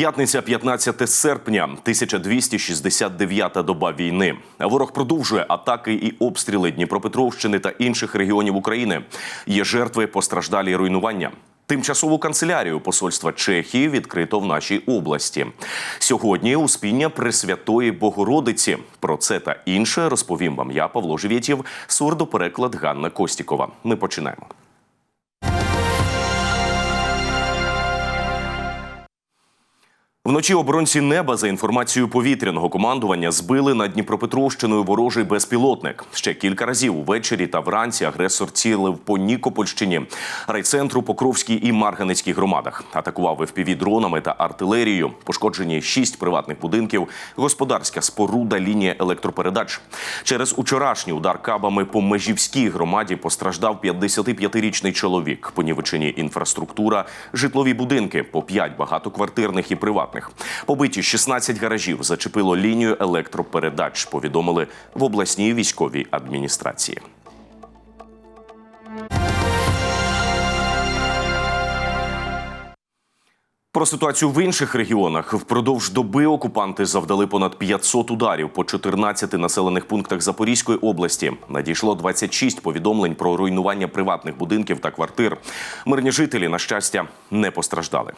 П'ятниця, 15 серпня, 1269-та доба війни. Ворог продовжує атаки і обстріли Дніпропетровщини та інших регіонів України. Є жертви, постраждалі руйнування. Тимчасову канцелярію посольства Чехії відкрито в нашій області. Сьогодні успіння Пресвятої Богородиці. Про це та інше розповім вам я, Павло Живєтєв, сурдопереклад Ганна Костікова. Ми починаємо. Вночі оборонці неба за інформацією повітряного командування збили над Дніпропетровщиною ворожий безпілотник. Ще кілька разів увечері та вранці агресор цілив по Нікопольщині, райцентру, Покровській і Марганецькій громадах. Атакував ФПВ дронами та артилерією. Пошкоджені шість приватних будинків, господарська споруда, лінія електропередач. Через учорашній удар кабами по межівській громаді постраждав 55-річний чоловік. Понівечені інфраструктура, житлові будинки по 5 багатоквартирних і приватних. Побиті 16 гаражів зачепило лінію електропередач. Повідомили в обласній військовій адміністрації. Про ситуацію в інших регіонах впродовж доби окупанти завдали понад 500 ударів по 14 населених пунктах Запорізької області. Надійшло 26 повідомлень про руйнування приватних будинків та квартир. Мирні жителі, на щастя, не постраждали.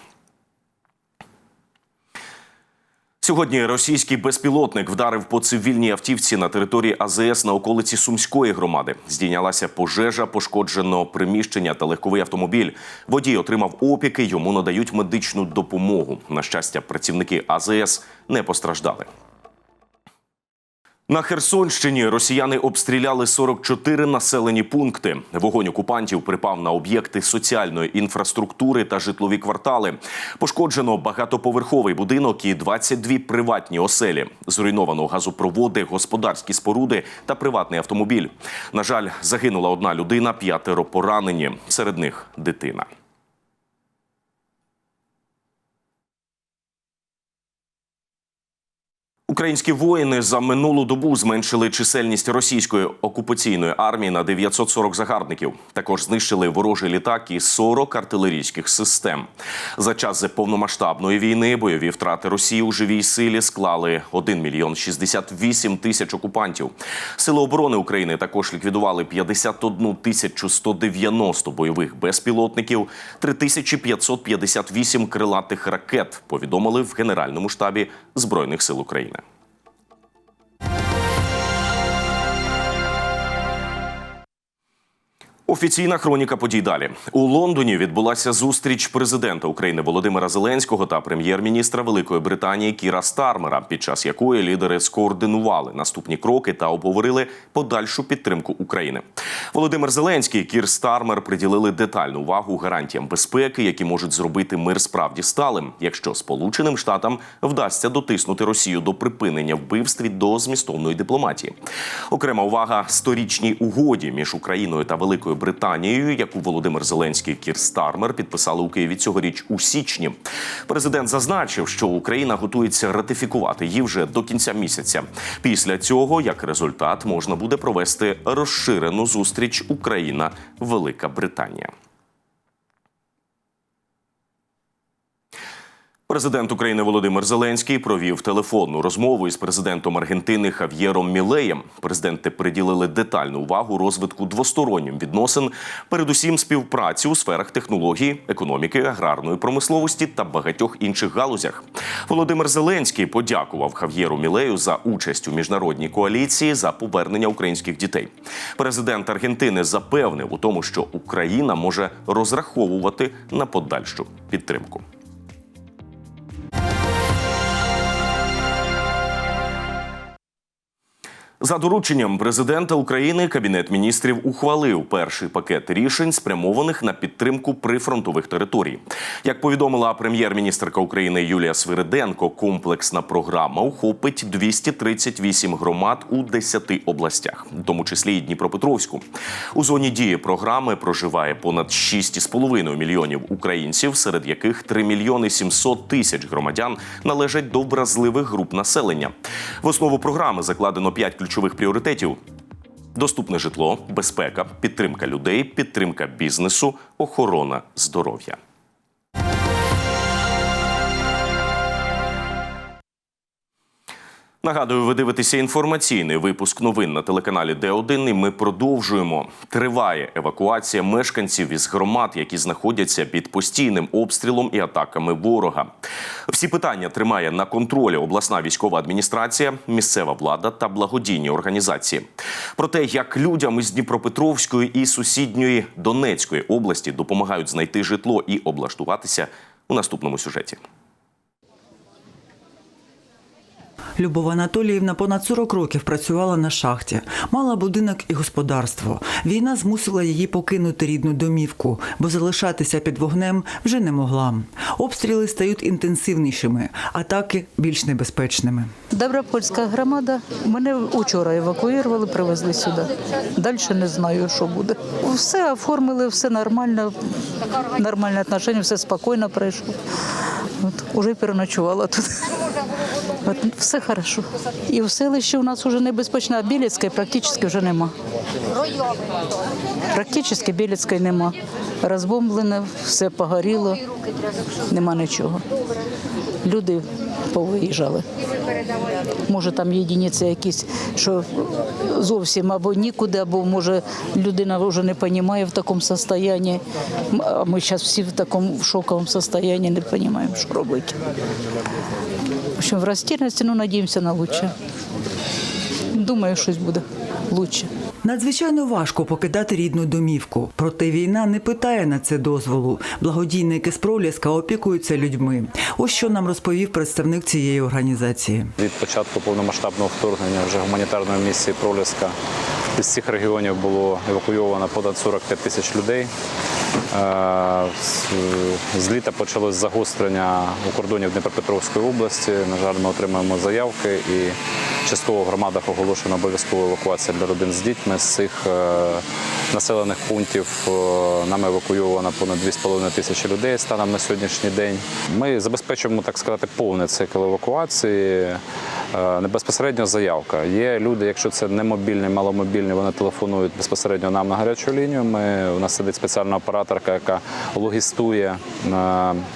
Сьогодні російський безпілотник вдарив по цивільній автівці на території АЗС на околиці Сумської громади. Здійнялася пожежа, пошкоджено приміщення та легковий автомобіль. Водій отримав опіки, йому надають медичну допомогу. На щастя, працівники АЗС не постраждали. На Херсонщині росіяни обстріляли 44 населені пункти. Вогонь окупантів припав на об'єкти соціальної інфраструктури та житлові квартали. Пошкоджено багатоповерховий будинок і 22 приватні оселі. Зруйновано газопроводи, господарські споруди та приватний автомобіль. На жаль, загинула одна людина, п'ятеро поранені. Серед них дитина. Українські воїни за минулу добу зменшили чисельність російської окупаційної армії на 940 загарбників. Також знищили ворожий літак і 40 артилерійських систем. За час повномасштабної війни бойові втрати Росії у живій силі склали 1 мільйон 68 тисяч окупантів. Сили оборони України також ліквідували 51 тисячу 190 бойових безпілотників, 3558 крилатих ракет. Повідомили в Генеральному штабі збройних сил України. Офіційна хроніка подій далі у Лондоні відбулася зустріч президента України Володимира Зеленського та прем'єр-міністра Великої Британії Кіра Стармера, під час якої лідери скоординували наступні кроки та обговорили подальшу підтримку України. Володимир Зеленський і Кір Стармер приділили детальну увагу гарантіям безпеки, які можуть зробити мир справді сталим, якщо Сполученим Штатам вдасться дотиснути Росію до припинення вбивств до змістовної дипломатії. Окрема увага сторічній угоді між Україною та Великою Британією, яку Володимир Зеленський і Кір Стармер підписали у Києві цьогоріч у січні. Президент зазначив, що Україна готується ратифікувати її вже до кінця місяця. Після цього, як результат, можна буде провести розширену зустріч Україна Велика Британія. Президент України Володимир Зеленський провів телефонну розмову із президентом Аргентини Хав'єром Мілеєм. Президенти приділили детальну увагу розвитку двостороннім відносин, передусім співпраці у сферах технології, економіки, аграрної промисловості та багатьох інших галузях. Володимир Зеленський подякував Хав'єру Мілею за участь у міжнародній коаліції за повернення українських дітей. Президент Аргентини запевнив у тому, що Україна може розраховувати на подальшу підтримку. За дорученням президента України Кабінет міністрів ухвалив перший пакет рішень, спрямованих на підтримку прифронтових територій. Як повідомила прем'єр-міністрка України Юлія Свириденко, комплексна програма охопить 238 громад у 10 областях, в тому числі і Дніпропетровську. У зоні дії програми проживає понад 6,5 мільйонів українців, серед яких 3 мільйони 700 тисяч громадян належать до вразливих груп населення. В основу програми закладено 5 ключових ключових пріоритетів: доступне житло, безпека, підтримка людей, підтримка бізнесу, охорона здоров'я. Нагадую, ви дивитеся інформаційний випуск новин на телеканалі Д1. І ми продовжуємо. Триває евакуація мешканців із громад, які знаходяться під постійним обстрілом і атаками ворога. Всі питання тримає на контролі обласна військова адміністрація, місцева влада та благодійні організації. Про те, як людям із Дніпропетровської і сусідньої Донецької області допомагають знайти житло і облаштуватися у наступному сюжеті. Любов Анатоліївна понад 40 років працювала на шахті, мала будинок і господарство. Війна змусила її покинути рідну домівку, бо залишатися під вогнем вже не могла. Обстріли стають інтенсивнішими, атаки більш небезпечними. Добропольська громада. Мене вчора евакуювали, привезли сюди. Далі не знаю, що буде. Все оформили, все нормально, нормальне отношення, все спокійно пройшло. От, уже переночувала тут. Все хорошо. І в селищі у нас вже небезпечно, а Білецької практично вже нема. Практично Білецької нема. Розбомблене, все погоріло, нема нічого. Люди повиїжджали. Може, там єдиниці якісь, що зовсім або нікуди, або може людина вже не розуміє в такому стані. А ми зараз всі в такому шоковому стані не розуміємо, що робити. В общем, в розтірності, ну, надіємося на лучше. Думаю, щось буде лучше. Надзвичайно важко покидати рідну домівку. Проте війна не питає на це дозволу. Благодійники з Проліска опікуються людьми. Ось що нам розповів представник цієї організації. Від початку повномасштабного вторгнення вже гуманітарної місії Проліска з цих регіонів було евакуйовано понад 45 тисяч людей. Е, з- літа почалось загострення у кордонів Дніпропетровської області. На жаль, ми отримуємо заявки і частково в громадах оголошена обов'язкова евакуація для родин з дітьми. З цих е, населених пунктів е, нами евакуйовано понад 2,5 тисячі людей станом на сьогоднішній день. Ми забезпечуємо, так сказати, повний цикл евакуації. Е, Не безпосередньо заявка. Є люди, якщо це не мобільні, маломобільні, вони телефонують безпосередньо нам на гарячу лінію. Ми, у нас сидить спеціальна операторка, яка логістує,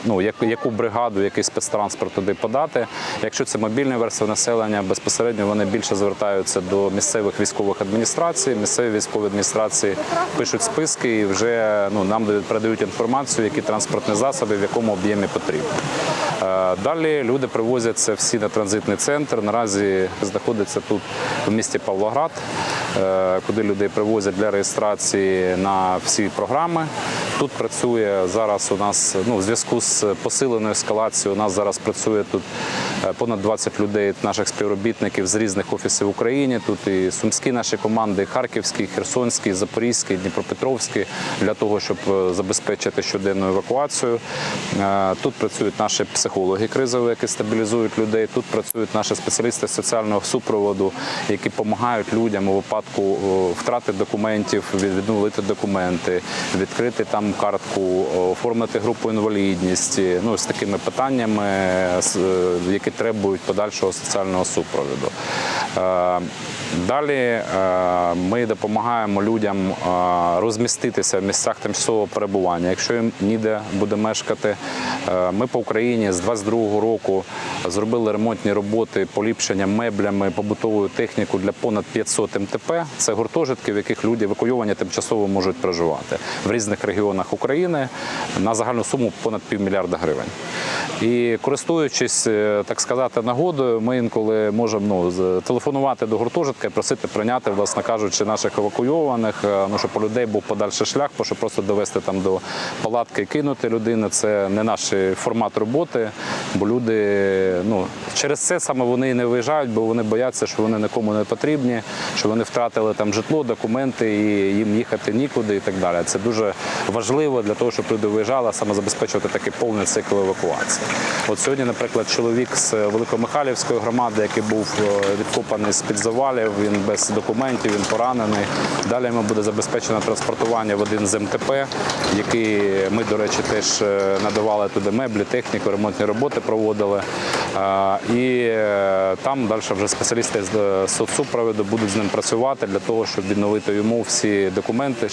ну, яку бригаду, який спецтранспорт туди подати. Якщо це мобільні версії населення, безпосередньо вони більше звертаються до місцевих військових адміністрацій. Місцеві військові адміністрації пишуть списки і вже ну, нам дають- передають інформацію, які транспортні засоби, в якому об'ємі потрібно. Е, Далі люди привозяться всі на транзитний центр. Наразі знаходиться тут в місті Павлоград, е, куди людей привозять для реєстрації на всі програми. Тут працює зараз у нас ну, в зв'язку з посиленою ескалацією. У нас зараз працює тут е, понад 20 людей, наших співробітників з різних офісів в Україні. Тут і сумські наші команди, і харківські, і херсонські, і запорізькі, і дніпропетровські для того, щоб забезпечити щоденну евакуацію. Тут працюють наші психологи кризові, які стабілізують людей. Тут працюють наші спеціалісти соціального супроводу, які допомагають людям у випадку втрати документів, від- відновити документи, відкрити там картку, оформити групу інвалідності. Ну з такими питаннями, е, які требують подальшого соціального супроводу. Далі е, ми допомагаємо людям е, розміститися в місцях тимчасового перебування. Якщо їм ніде буде мешкати, Е, ми по Україні з 22-го року зробили ремонтні роботи, поліпшення меблями, побутовою технікою для понад 500 МТП. Це гуртожитки, в яких люди евакуйовані тимчасово можуть проживати в різних регіонах України на загальну суму понад півмільярда гривень. І користуючись, так сказати, нагодою, ми інколи можемо ну, телефонувати до гуртожитка і просити прийняти, власне кажучи, наших евакуйованих, е, ну, щоб у людей був подальший шлях, бо щоб просто довести там до палатки і кинути людину. Це не наш формат роботи, бо люди ну, через це саме вони і не виїжджають, бо вони бояться, що вони нікому не потрібні, що вони втратили там житло, документи, і їм їхати нікуди і так далі. Це дуже важливо для того, щоб люди виїжджали, саме забезпечувати такий повний цикл евакуації. От сьогодні, наприклад, чоловік з Великомихайлівської громади, який був е, відкопаний з-під завалів, він без документів, він поранений. Далі йому буде забезпечено транспортування в один з МТП, який ми, до речі, теж е, надавали туди меблі, техніку, ремонтні роботи проводили. І е, там далі вже спеціалісти з е, соцсупроводу будуть з ним працювати для того, щоб відновити йому всі документи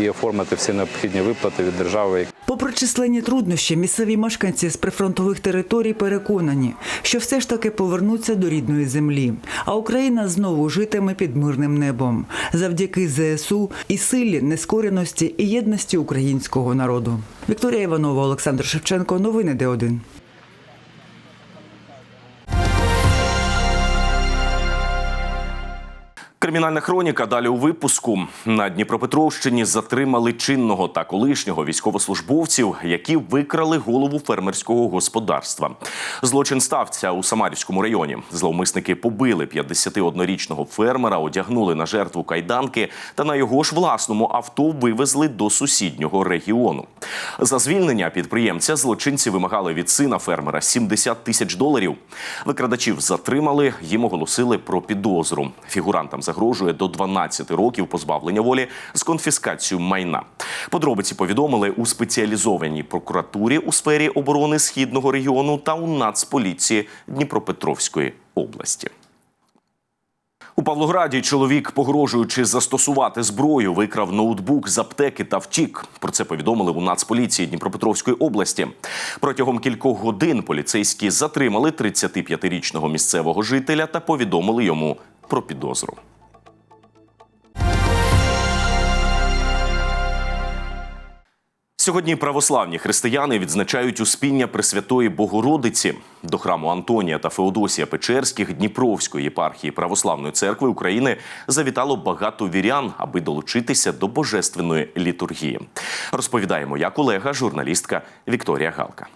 і оформити всі необхідні виплати від держави. Попри численні труднощі, місцеві мешканці з прифронтових територій переконані, що все ж таки повернуться до рідної землі, а Україна знову житиме під мирним небом завдяки ЗСУ і силі нескореності і єдності українського народу. Вікторія Іванова, Олександр Шевченко. Новини Д1. Кримінальна хроніка далі у випуску на Дніпропетровщині затримали чинного та колишнього військовослужбовців, які викрали голову фермерського господарства. Злочин стався у Самарівському районі. Зловмисники побили 51-річного фермера, одягнули на жертву кайданки та на його ж власному авто вивезли до сусіднього регіону. За звільнення підприємця злочинці вимагали від сина фермера 70 тисяч доларів. Викрадачів затримали, їм оголосили про підозру. Фігурантам загрожує до 12 років позбавлення волі з конфіскацією майна. Подробиці повідомили у спеціалізованій прокуратурі у сфері оборони східного регіону та у Нацполіції Дніпропетровської області. У Павлограді чоловік, погрожуючи застосувати зброю, викрав ноутбук з аптеки та втік. Про це повідомили у Нацполіції Дніпропетровської області. Протягом кількох годин поліцейські затримали 35-річного місцевого жителя та повідомили йому про підозру. Сьогодні православні християни відзначають успіння Пресвятої Богородиці до храму Антонія та Феодосія Печерських Дніпровської єпархії Православної церкви України завітало багато вірян, аби долучитися до божественної літургії. Розповідає моя колега, журналістка Вікторія Галка.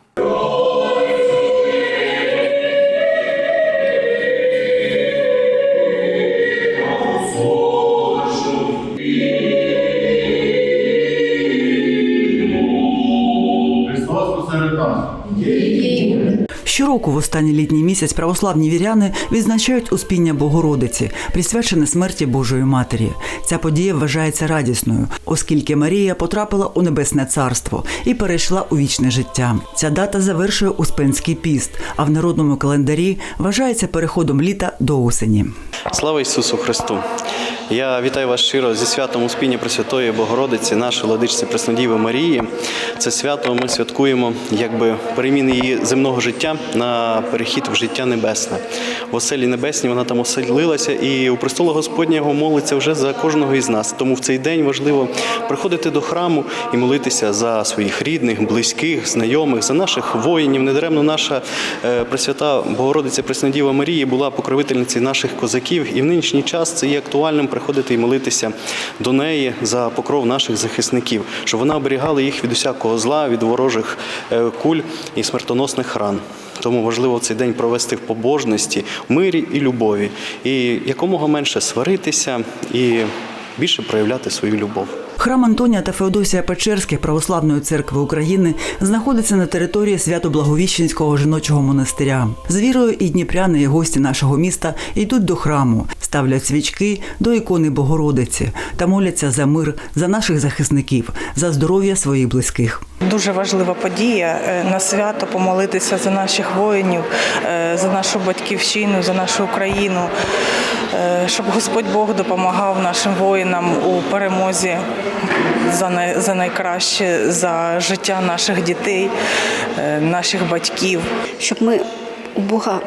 Щороку в останній літній місяць православні віряни відзначають успіння Богородиці, присвячене смерті Божої Матері. Ця подія вважається радісною, оскільки Марія потрапила у небесне царство і перейшла у вічне життя. Ця дата завершує Успенський піст, а в народному календарі вважається переходом літа до осені. Слава Ісусу Христу! Я вітаю вас щиро зі святом Успіння Пресвятої Богородиці, нашої владичці Преснодіви Марії. Це свято ми святкуємо якби переміни її земного життя на перехід в життя небесне. В оселі небесній вона там оселилася, і у престолу Господнього молиться вже за кожного із нас. Тому в цей день важливо приходити до храму і молитися за своїх рідних, близьких, знайомих, за наших воїнів. Недаремно наша е, Пресвята Богородиця Преснодіва Марії була покровительницею наших козаків, і в нинішній час це є актуальним приходити і молитися до неї за покров наших захисників, щоб вона оберігала їх від усякого зла, від ворожих е, куль і смертоносних ран. Тому важливо цей день провести в побожності, мирі і любові, і якомога менше сваритися і більше проявляти свою любов. Храм Антонія та Феодосія Печерських Православної церкви України знаходиться на території Свято-Благовіщенського жіночого монастиря. З вірою і дніпряни, і гості нашого міста йдуть до храму, ставлять свічки до ікони Богородиці та моляться за мир, за наших захисників, за здоров'я своїх близьких. Дуже важлива подія е, на свято помолитися за наших воїнів, е, за нашу батьківщину, за нашу Україну, щоб Господь Бог допомагав нашим воїнам у перемозі за най- за найкраще, за життя наших дітей, е, наших батьків. щоб ми у Бога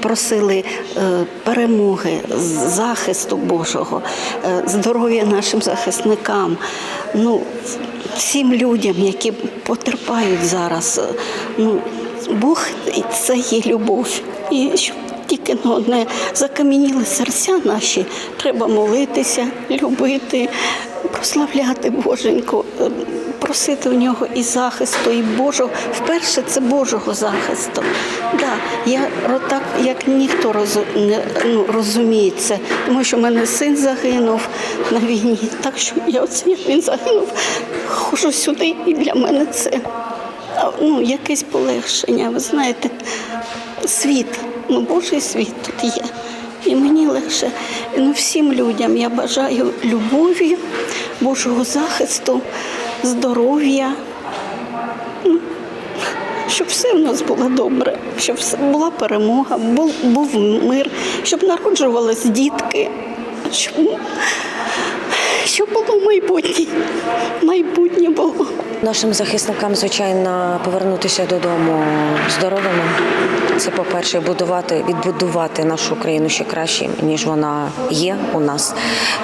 просили е, перемоги, захисту Божого, е, здоров'я нашим захисникам, ну всім людям, які потерпають зараз. Е, Ну, Бог це є любов. І щоб тільки на одне закам'яніли серця наші, треба молитися, любити, прославляти Боженьку, е, просити у нього і захисту, і Божого. Вперше це Божого захисту. Да, я так, як ніхто не, ну, розуміє тому що в мене син загинув на війні. Так що я оце як він загинув, хожу сюди, і для мене це ну, якесь полегшення. Ви знаєте, світ, ну Божий світ тут є. І мені легше. Ну, всім людям я бажаю любові, Божого захисту, здоров'я, ну, щоб все в нас було добре, щоб була перемога, був, був мир, щоб народжувались дітки, щоб, щоб було майбутнє. Майбутнє було. Нашим захисникам, звичайно, повернутися додому здоровими. Це, по-перше, будувати, відбудувати нашу країну ще краще, ніж вона є у нас.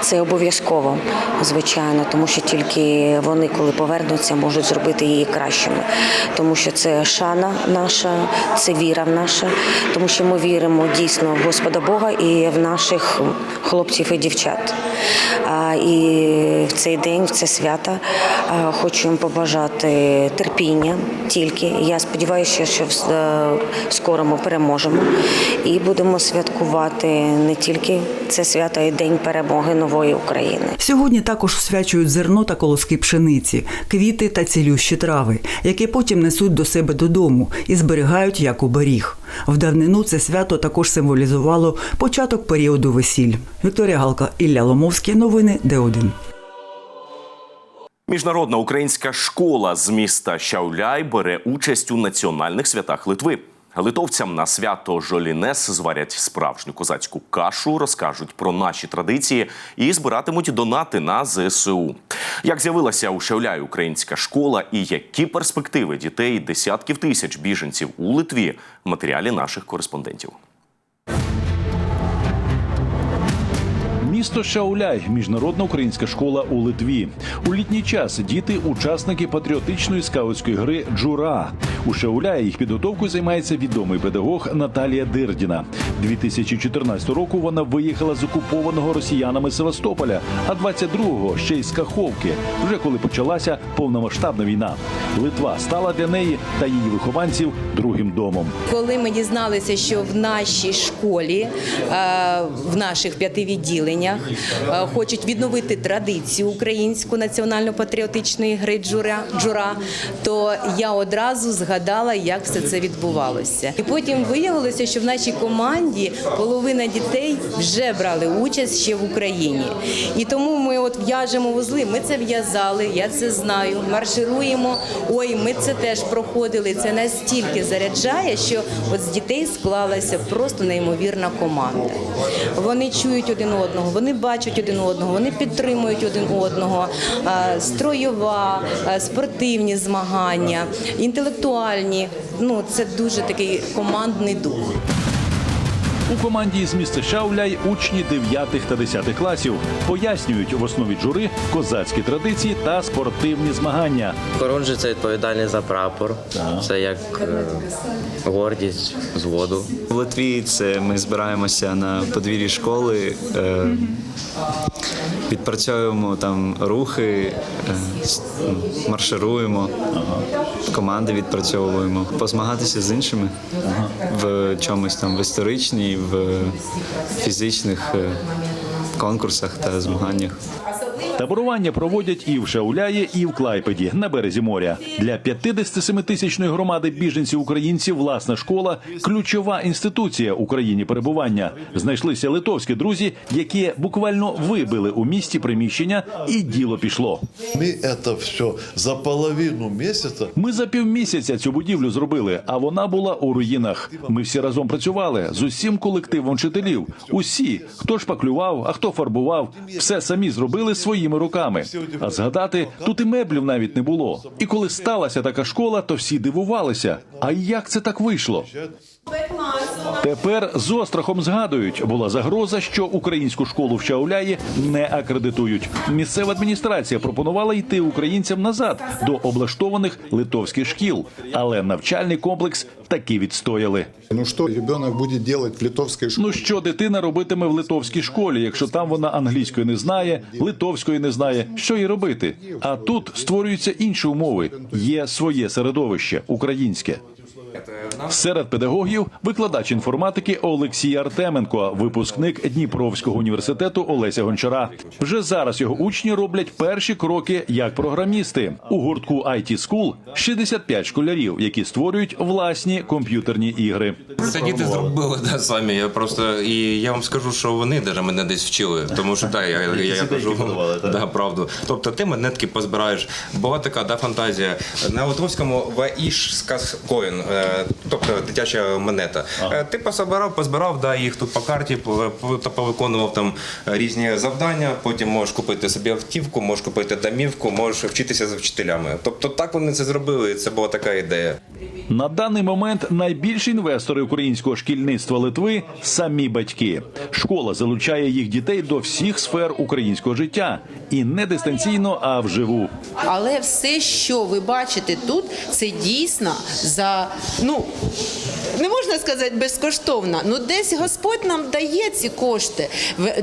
Це обов'язково, звичайно, тому що тільки вони, коли повернуться, можуть зробити її кращими. Тому що це шана наша, це віра в наша, тому що ми віримо дійсно в Господа Бога і в наших хлопців і дівчат. І в цей день, в це свято, хочу їм побажати терпіння тільки. Я сподіваюся, що е, скоро ми переможемо і будемо святкувати не тільки це свято, й День перемоги нової України. Сьогодні також всвячують зерно та колоски пшениці, квіти та цілющі трави, які потім несуть до себе додому і зберігають як оберіг. В давнину це свято також символізувало початок періоду весіль. Вікторія Галка, Ілля Ломовський. Новини Д1. Міжнародна українська школа з міста Шауляй бере участь у національних святах Литви. Литовцям на свято Жолінес зварять справжню козацьку кашу, розкажуть про наші традиції і збиратимуть донати на ЗСУ. Як з'явилася у Шауляй українська школа і які перспективи дітей десятків тисяч біженців у Литві в матеріалі наших кореспондентів. Місто Шауляй, міжнародна українська школа у Литві. У літній час діти учасники патріотичної скаутської гри Джура. У Шауляї їх підготовкою займається відомий педагог Наталія Дирдіна. 2014 року вона виїхала з окупованого росіянами Севастополя, а 22-го ще й з Каховки, вже коли почалася повномасштабна війна. Литва стала для неї та її вихованців другим домом. Коли ми дізналися, що в нашій школі, е, в наших п'яти відділеннях, е, хочуть відновити традицію українську національно-патріотичної гри джура, джура, то я одразу згадала, як все це відбувалося. І потім виявилося, що в нашій команді половина дітей вже брали участь ще в Україні. І тому ми от в'яжемо вузли. Ми це в'язали, я це знаю. Маршируємо. Ой, ми це теж проходили. Це настільки заряджає, що от з дітей склалася просто неймовірна команда. Вони чують один одного, вони бачать один одного, вони підтримують один одного. Стройова, спортивні змагання, інтелектуальні. Ну це дуже такий командний дух. У команді з міста Шауляй учні 9 та 10 класів пояснюють в основі джури козацькі традиції та спортивні змагання. Хорунжий це відповідальний за прапор. Це як е, гордість зводу. В Литві це ми збираємося на подвір'ї школи, е, відпрацьовуємо там рухи, е, маршируємо, команди відпрацьовуємо, позмагатися з іншими в чомусь там в історичній, в фізичних е, конкурсах та змаганнях. Таборування проводять і в Шауляї, і в Клайпеді на березі моря. Для 57-тисячної громади біженців українців власна школа ключова інституція Україні перебування. Знайшлися литовські друзі, які буквально вибили у місті приміщення, і діло пішло. Мы это все за половину месяца Ми за півмісяця цю будівлю зробили, а вона була у руїнах. Ми всі разом працювали з усім колективом вчителів. Усі, хто шпаклював, а хто фарбував, все самі зробили своїми руками. А згадати, тут і меблів навіть не було. І коли сталася така школа, то всі дивувалися. А як це так вийшло? Тепер з острахом згадують, була загроза, що українську школу в Чауляї не акредитують. Місцева адміністрація пропонувала йти українцям назад до облаштованих литовських шкіл, але навчальний комплекс таки відстояли. Ну що ребенок буде робити в литовській школі? Ну що дитина робитиме в литовській школі, якщо там вона англійської не знає, литовської не знає, що їй робити? А тут створюються інші умови. Є своє середовище українське. Серед педагогів викладач інформатики Олексій Артеменко, випускник Дніпровського університету Олеся Гончара. Вже зараз його учні роблять перші кроки як програмісти. У гуртку IT School 65 школярів, які створюють власні комп'ютерні ігри. Це діти зробили да, самі. Я просто і я вам скажу, що вони даже мене десь вчили. Тому що так, я, я, я кажу да, правду. Тобто ти монетки позбираєш. Була така да, фантазія. На Литовському ваїшська коін, е, тобто дитяча монета. Е, Ти пособирав, позбирав да, їх тут по карті, та повиконував там різні завдання. Потім можеш купити собі автівку, можеш купити домівку, можеш вчитися за вчителями. Тобто так вони це зробили. і Це була така ідея. На даний момент найбільші інвестори українського шкільництва Литви самі батьки. Школа залучає їх дітей до всіх сфер українського життя і не дистанційно, а вживу. Але все, що ви бачите тут, це дійсно за ну. Не можна сказати безкоштовно. Ну десь Господь нам дає ці кошти,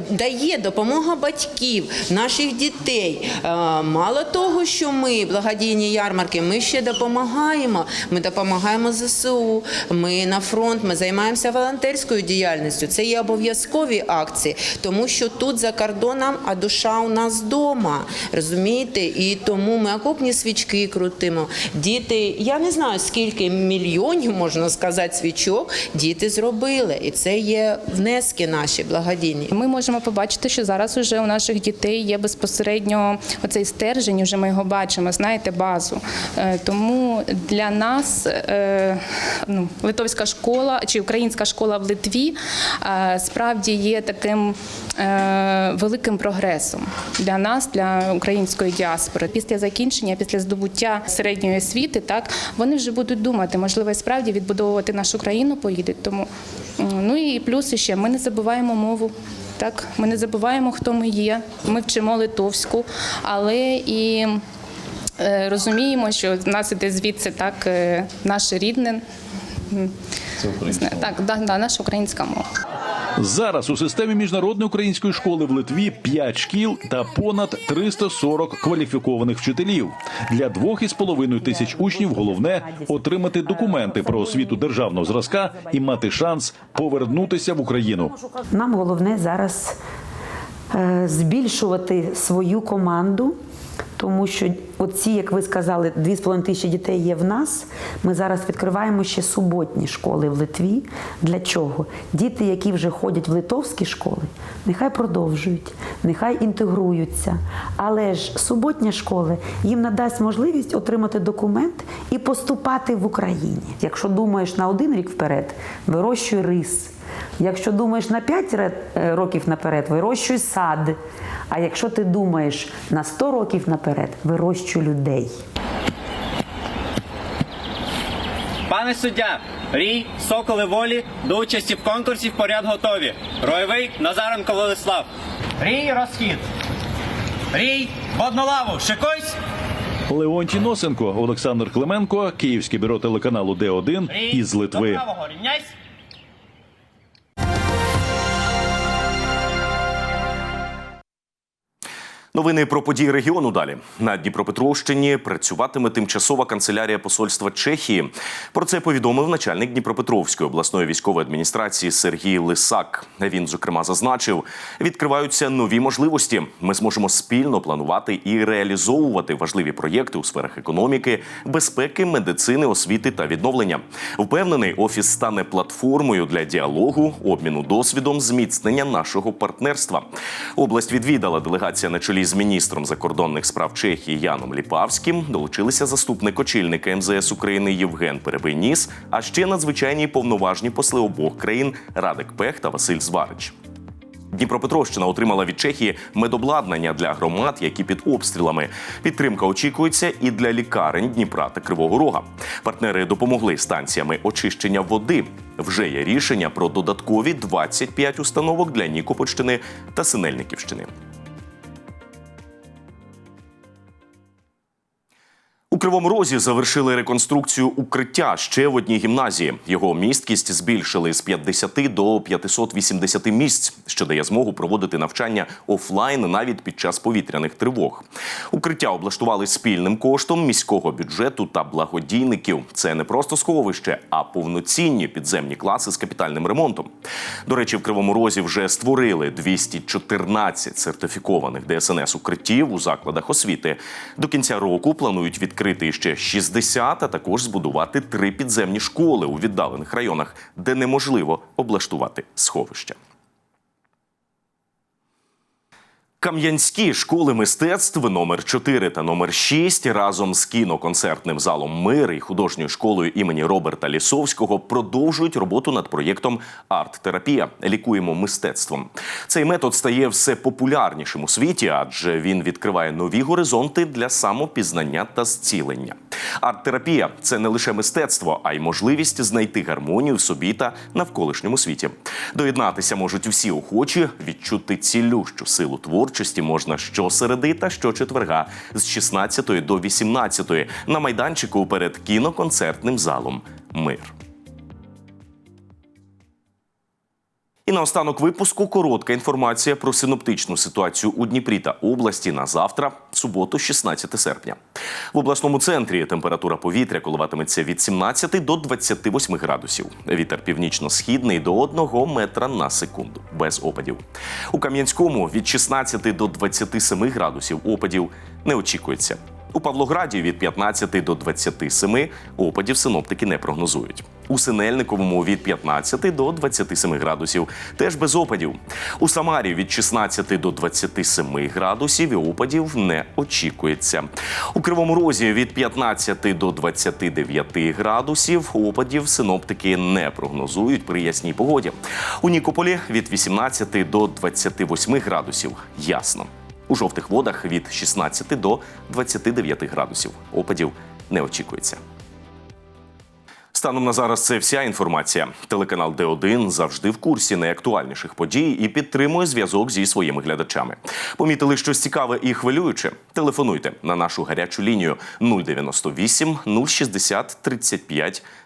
дає допомога батьків, наших дітей. Мало того, що ми благодійні ярмарки, ми ще допомагаємо. Ми допомагаємо ЗСУ. Ми на фронт, ми займаємося волонтерською діяльністю. Це є обов'язкові акції, тому що тут за кордоном, а душа у нас вдома. Розумієте? І тому ми окопні свічки крутимо. Діти, я не знаю скільки мільйонів можна сказати свічок. Діти зробили, і це є внески наші благодійні. Ми можемо побачити, що зараз уже у наших дітей є безпосередньо оцей стержень. Уже ми його бачимо, знаєте, базу. Е, Тому для нас е, ну, литовська школа чи українська школа в Литві е, справді є таким великим прогресом для нас, для української діаспори. Після закінчення, після здобуття середньої освіти, так вони вже будуть думати, можливо, справді відбудовувати нашу країну поїдуть. Тому ну і плюс ще ми не забуваємо мову. Так, ми не забуваємо, хто ми є. Ми вчимо литовську, але і е, розуміємо, що в нас іде звідси так е, наше рідне. м, Так, да, да, наша українська мова. Зараз у системі міжнародної української школи в Литві 5 шкіл та понад 340 кваліфікованих вчителів. Для двох із половиною тисяч учнів головне отримати документи про освіту державного зразка і мати шанс повернутися в Україну. Нам головне зараз е, збільшувати свою команду, тому що оці, як ви сказали, 2,5 тисячі дітей є в нас. Ми зараз відкриваємо ще суботні школи в Литві. Для чого? Діти, які вже ходять в литовські школи, нехай продовжують, нехай інтегруються. Але ж суботня школа їм надасть можливість отримати документ і поступати в Україні. Якщо думаєш на один рік вперед, вирощуй рис. Якщо думаєш на 5 е, років наперед, вирощуй сад. А якщо ти думаєш на 100 років наперед, вирощуй людей. Пане суддя, Рій, Соколи волі до участі в конкурсі в поряд готові. Ройовий Назаренко Владислав. Рій, розхід. Рій, водну лаву, шикуйсь. Леонтій Носенко, Олександр Клименко, Київське бюро телеканалу Д1 Рій, із Литви. До правого, рівняйсь. Новини про події регіону далі на Дніпропетровщині працюватиме тимчасова канцелярія посольства Чехії. Про це повідомив начальник Дніпропетровської обласної військової адміністрації Сергій Лисак. Він зокрема зазначив, відкриваються нові можливості. Ми зможемо спільно планувати і реалізовувати важливі проєкти у сферах економіки, безпеки, медицини, освіти та відновлення. Впевнений, офіс стане платформою для діалогу, обміну досвідом, зміцнення нашого партнерства. Область відвідала делегація на чолі з міністром закордонних справ Чехії Яном Ліпавським. Долучилися заступник очільника МЗС України Євген Перебийніс, а ще надзвичайні повноважні посли обох країн Радик Пех та Василь Зварич. Дніпропетровщина отримала від Чехії медобладнання для громад, які під обстрілами. Підтримка очікується і для лікарень Дніпра та Кривого Рога. Партнери допомогли станціями очищення води. Вже є рішення про додаткові 25 установок для Нікопольщини та Синельниківщини. Кривому Розі завершили реконструкцію укриття ще в одній гімназії. Його місткість збільшили з 50 до 580 місць, що дає змогу проводити навчання офлайн навіть під час повітряних тривог. Укриття облаштували спільним коштом міського бюджету та благодійників. Це не просто сховище, а повноцінні підземні класи з капітальним ремонтом. До речі, в Кривому Розі вже створили 214 сертифікованих ДСНС укриттів у закладах освіти. До кінця року планують відкрити ще 60, а також збудувати три підземні школи у віддалених районах, де неможливо облаштувати сховища. Кам'янські школи мистецтв номер 4 та номер 6 разом з кіноконцертним залом Мир і художньою школою імені Роберта Лісовського продовжують роботу над проєктом Арт-терапія. Лікуємо мистецтвом. Цей метод стає все популярнішим у світі, адже він відкриває нові горизонти для самопізнання та зцілення. Арт-терапія це не лише мистецтво, а й можливість знайти гармонію в собі та навколишньому світі. Доєднатися можуть всі охочі, відчути цілющу силу творчості можна щосереди та щочетверга з 16 до 18 на майданчику перед кіноконцертним залом Мир. Наостанок випуску коротка інформація про синоптичну ситуацію у Дніпрі та області на завтра, суботу, 16 серпня. В обласному центрі температура повітря коливатиметься від 17 до 28 градусів. Вітер північно-східний до 1 метра на секунду, без опадів. У Кам'янському від 16 до 27 градусів опадів не очікується. У Павлограді від 15 до 27 опадів синоптики не прогнозують. У Синельниковому від 15 до 27 градусів, теж без опадів. У Самарі від 16 до 27 градусів і опадів не очікується. У Кривому Розі від 15 до 29 градусів опадів синоптики не прогнозують при ясній погоді. У Нікополі від 18 до 28 градусів ясно. У жовтих водах від 16 до 29 градусів. Опадів не очікується. Станом на зараз це вся інформація. Телеканал Д1 завжди в курсі найактуальніших подій і підтримує зв'язок зі своїми глядачами. Помітили щось цікаве і хвилююче? Телефонуйте на нашу гарячу лінію 098 060 35